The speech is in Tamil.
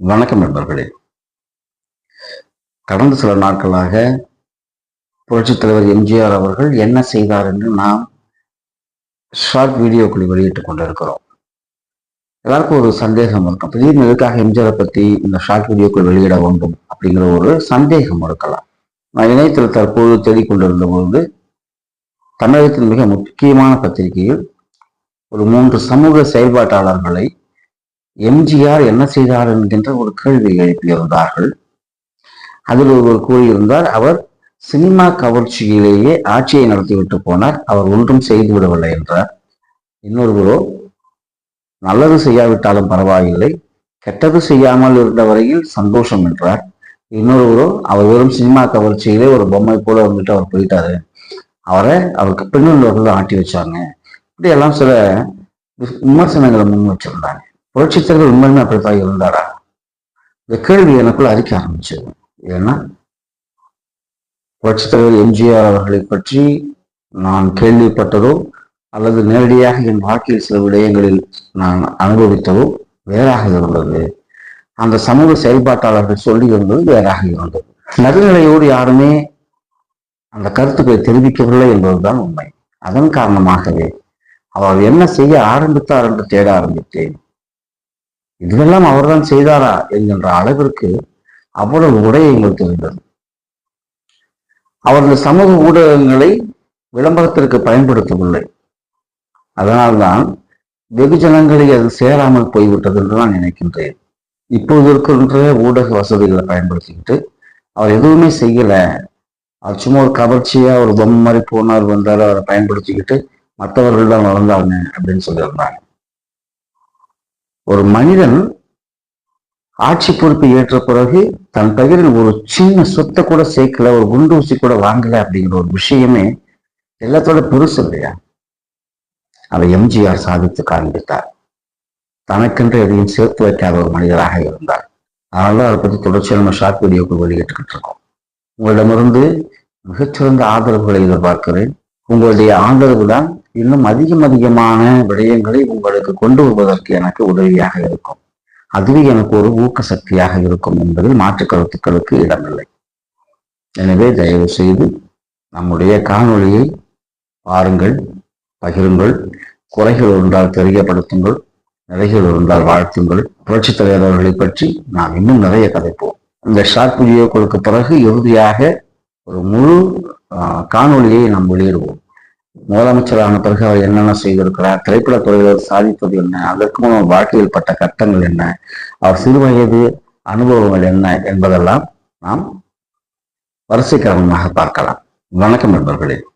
வணக்கம் நண்பர்களே. கடந்த சில நாட்களாக புரட்சித் தலைவர் எம்ஜிஆர் அவர்கள் என்ன செய்தார் என்று நாம் ஷார்ட் வீடியோக்களை வெளியிட்டுக் கொண்டிருக்கிறோம். எல்லாருக்கும் ஒரு சந்தேகம் இருக்கும். திடீர்னு எதுக்காக எம்ஜிஆரை பற்றி இந்த ஷார்ட் வீடியோக்கள் வெளியிட வேண்டும் அப்படிங்கிற ஒரு சந்தேகம் இருக்கலாம். நான் இணையத்தில் தற்போது தேடிக்கொண்டிருந்த பொழுது தமிழகத்தின் மிக முக்கியமான பத்திரிகையில் ஒரு மூன்று சமூக செயல்பாட்டாளர்களை எம்ஜிஆர் என்ன செய்தார் என்கின்ற ஒரு கேள்வி எழுப்பியிருந்தார்கள். அதில் ஒருவர் கூறியிருந்தார் அவர் சினிமா கவர்ச்சியிலேயே ஆட்சியை நடத்திவிட்டு போனார் அவர் ஒன்றும் செய்து விடவில்லை என்றார் இன்னொருவரோ நல்லது செய்யாவிட்டாலும் பரவாயில்லை கெட்டது செய்யாமல் இருந்த வரையில் சந்தோஷம் என்றார். இன்னொருவரோ அவர் வெறும் சினிமா கவர்ச்சியிலே ஒரு பொம்மை போல வந்துட்டு அவர் போயிட்டாரு. அவரை அவருக்கு பெண்ணுள்ளவர்கள் ஆட்டி வச்சாங்க. இப்படி எல்லாம் சில விமர்சனங்களை முன் வச்சிருந்தாங்க. புரட்சித்தர்கள் உண்மையுமே அப்படித்தான் இருந்தாரா? இந்த கேள்வி எனக்குள்ள அறிக்க ஆரம்பிச்சது. ஏன்னா புரட்சித்தலைவர் எம்ஜிஆர் அவர்களை பற்றி நான் கேள்விப்பட்டதோ அல்லது நேரடியாக என் வாழ்க்கையில் சில விடயங்களில் நான் அனுபவித்ததோ வேறாக இருந்தது. அந்த சமூக செயல்பாட்டாளர்கள் சொல்லி இருந்தது வேறாக இருந்தது. நடுநிலையோடு யாருமே அந்த கருத்துக்களை தெரிவிக்கவில்லை என்பதுதான் உண்மை. அதன் காரணமாகவே அவர் என்ன செய்ய ஆரம்பித்தார் என்று தேட ஆரம்பித்தேன். இதுவெல்லாம் அவர்தான் செய்தாரா என்கின்ற அளவிற்கு அவ்வளவு உடையங்கள் எங்களுக்கு இருந்தது. இந்த சமூக ஊடகங்களை விளம்பரத்திற்கு பயன்படுத்தவில்லை. அதனால்தான் வெகுஜனங்களை அது சேராமல் போய்விட்டது என்று நான் நினைக்கின்றேன். இப்போது இருக்கின்ற ஊடக வசதிகளை பயன்படுத்திக்கிட்டு அவர் எதுவுமே செய்யல. அவர் சும்மா ஒரு கவர்ச்சியா ஒரு பொம்மை மாதிரி போனார் வந்தார் அவரை பயன்படுத்திக்கிட்டு மற்றவர்கள் தான் வளர்ந்தாங்க அப்படின்னு சொல்லியிருந்தாங்க. ஒரு மனிதன் ஆட்சி பொறுப்பை ஏற்ற பிறகு தன் பெயரில் ஒரு சின்ன சொத்தை கூட சேர்க்கல ஒரு குண்டூசி கூட வாங்கல அப்படிங்கிற ஒரு விஷயமே எல்லாத்தோட பெருசு இல்லையா? அதை எம்ஜிஆர் சாதித்து காண்பித்தார். தனக்கென்று எதையும் சேர்த்து வைக்காத ஒரு மனிதராக இருந்தார். அதனால அதை பற்றி தொடர்ச்சியாக நம்ம ஷார்ட் வீடியோக்கு வெளியிட்டுக்கிட்டு இருக்கோம். உங்களிடமிருந்து மிகச்சிறந்த ஆதரவுகளை எதிர்பார்க்கிறேன். உங்களுடைய ஆதரவு தான் இன்னும் அதிகம் அதிகமான விடயங்களை உங்களுக்கு கொண்டு வருவதற்கு எனக்கு உதவியாக இருக்கும். அதுவே எனக்கு ஒரு ஊக்க சக்தியாக இருக்கும் என்பதில் மாற்று கருத்துக்களுக்கு இடமில்லை. எனவே தயவு செய்து நம்முடைய காணொளியை பாருங்கள் பகிருங்கள் குறைகள் இருந்தால் தெரியப்படுத்துங்கள் நிறைகள் இருந்தால் வாழ்த்துங்கள். புரட்சித் தலைவர்களை பற்றி நாம் இன்னும் நிறைய கதைப்போம். இந்த ஷார்ட் வீடியோக்களுக்கு பிறகு இறுதியாக ஒரு முழு காணொளியை நாம் வெளியிடுவோம். முதலமைச்சரான பிறகு அவர் என்னென்ன செய்திருக்கிறார்? திரைப்பட துறையில் சாதிப்பது என்ன? அதற்கு முன் வாழ்க்கையில் பட்ட கட்டங்கள் என்ன? அவர் சிறு வயது அனுபவங்கள் என்ன என்பதெல்லாம் நாம் வரிசை கிரமமாக பார்க்கலாம். வணக்கம் நண்பர்களே.